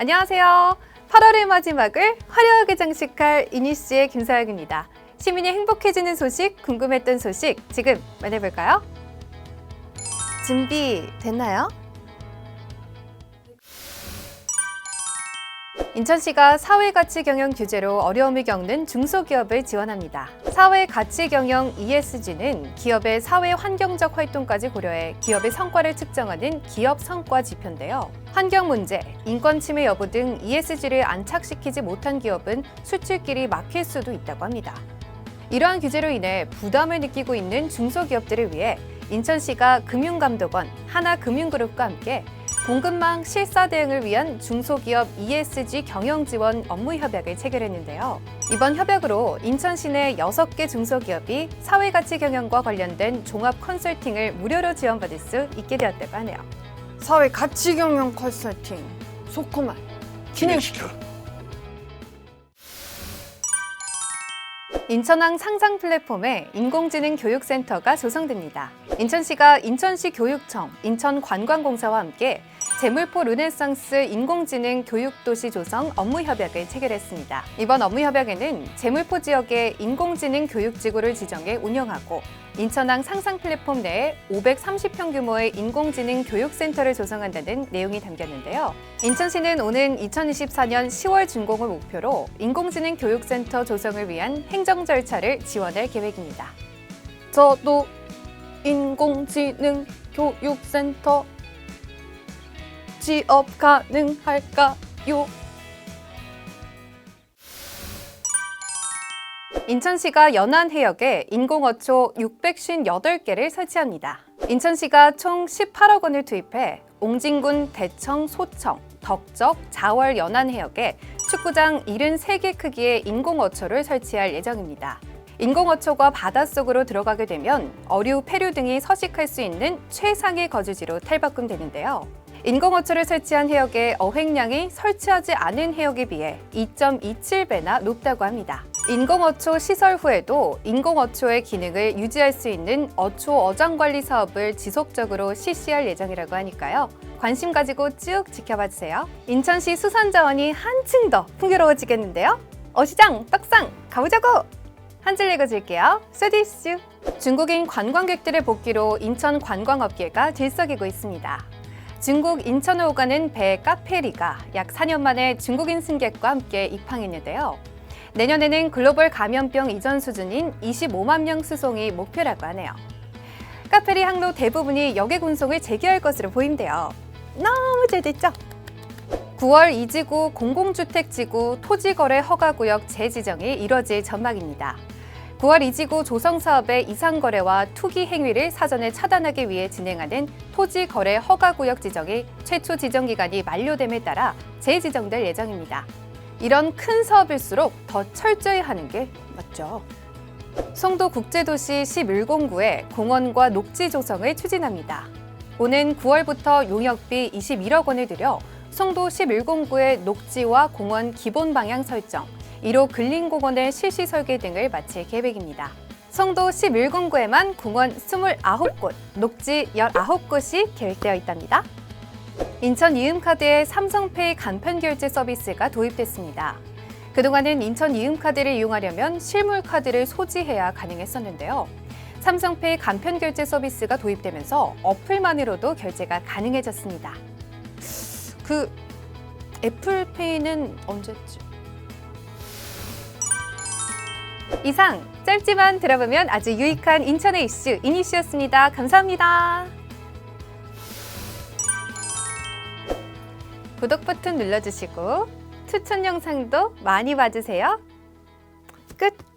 안녕하세요. 8월의 마지막을 화려하게 장식할 이니씨의 김사영입니다. 시민이 행복해지는 소식, 궁금했던 소식 지금 만나볼까요? 준비됐나요? 인천시가 사회가치 경영 규제로 어려움을 겪는 중소기업을 지원합니다. 사회가치 경영 ESG는 기업의 사회 환경적 활동까지 고려해 기업의 성과를 측정하는 기업 성과 지표인데요. 환경 문제, 인권 침해 여부 등 ESG를 안착시키지 못한 기업은 수출길이 막힐 수도 있다고 합니다. 이러한 규제로 인해 부담을 느끼고 있는 중소기업들을 위해 인천시가 금융감독원, 하나금융그룹과 함께 공급망 실사 대응을 위한 중소기업 ESG 경영 지원 업무 협약을 체결했는데요. 이번 협약으로 인천 시 내 6개 중소기업이 사회가치 경영과 관련된 종합 컨설팅을 무료로 지원받을 수 있게 되었다고 하네요. 사회 가치 경영 컨설팅 소코말 진행시켜 인천항 상상 플랫폼에 인공지능 교육센터가 조성됩니다. 인천시가 인천시 교육청, 인천관광공사와 함께 재물포 르네상스 인공지능 교육도시 조성 업무 협약을 체결했습니다. 이번 업무 협약에는 재물포 지역의 인공지능 교육지구를 지정해 운영하고 인천항 상상 플랫폼 내에 530평 규모의 인공지능 교육센터를 조성한다는 내용이 담겼는데요. 인천시는 오는 2024년 10월 준공을 목표로 인공지능 교육센터 조성을 위한 행정 절차를 지원할 계획입니다. 저도 인공지능 교육센터 취업 가능할까요? 인천시가 연안 해역에 인공어초 658개를 설치합니다. 인천시가 총 18억 원을 투입해 옹진군 대청, 소청, 덕적, 자월 연안 해역에 축구장 73개 크기의 인공어초를 설치할 예정입니다. 인공어초가 바닷속으로 들어가게 되면 어류, 폐류 등이 서식할 수 있는 최상의 거주지로 탈바꿈되는데요. 인공어초를 설치한 해역의 어획량이 설치하지 않은 해역에 비해 2.27배나 높다고 합니다. 인공어초 시설 후에도 인공어초의 기능을 유지할 수 있는 어초 어장 관리 사업을 지속적으로 실시할 예정이라고 하니까요. 관심 가지고 쭉 지켜봐 주세요. 인천시 수산자원이 한층 더 풍요로워지겠는데요. 어시장, 떡상 가보자고! 한 줄 읽어줄게요. 스디슈. 중국인 관광객들의 복귀로 인천 관광업계가 들썩이고 있습니다. 중국 인천을 오가는 배 카페리가 약 4년 만에 중국인 승객과 함께 입항했는데요. 내년에는 글로벌 감염병 이전 수준인 25만 명 수송이 목표라고 하네요. 카페리 항로 대부분이 역의 운송을 재개할 것으로 보인대요. 너무 잘 됐죠? 9월 이지구 공공주택지구 토지거래 허가구역 재지정이 이뤄질 전망입니다. 9월 이지구 조성 사업의 이상 거래와 투기 행위를 사전에 차단하기 위해 진행하는 토지 거래 허가 구역 지정이 최초 지정 기간이 만료됨에 따라 재지정될 예정입니다. 이런 큰 사업일수록 더 철저히 하는 게 맞죠. 송도 국제도시 11공구에 공원과 녹지 조성을 추진합니다. 오는 9월부터 용역비 21억 원을 들여 송도 11공구의 녹지와 공원 기본 방향 설정, 1호 근린공원의 실시 설계 등을 마칠 계획입니다. 송도 11공구에만 공원 29곳, 녹지 19곳이 계획되어 있답니다. 인천 이음카드에 삼성페이 간편 결제 서비스가 도입됐습니다. 그동안은 인천 이음카드를 이용하려면 실물 카드를 소지해야 가능했었는데요. 삼성페이 간편 결제 서비스가 도입되면서 어플만으로도 결제가 가능해졌습니다. 그 애플페이는 언제쯤? 이상 짧지만 들어보면 아주 유익한 인천의 이슈 이니슈였습니다. 감사합니다. 구독 버튼 눌러주시고 추천 영상도 많이 봐주세요. 끝!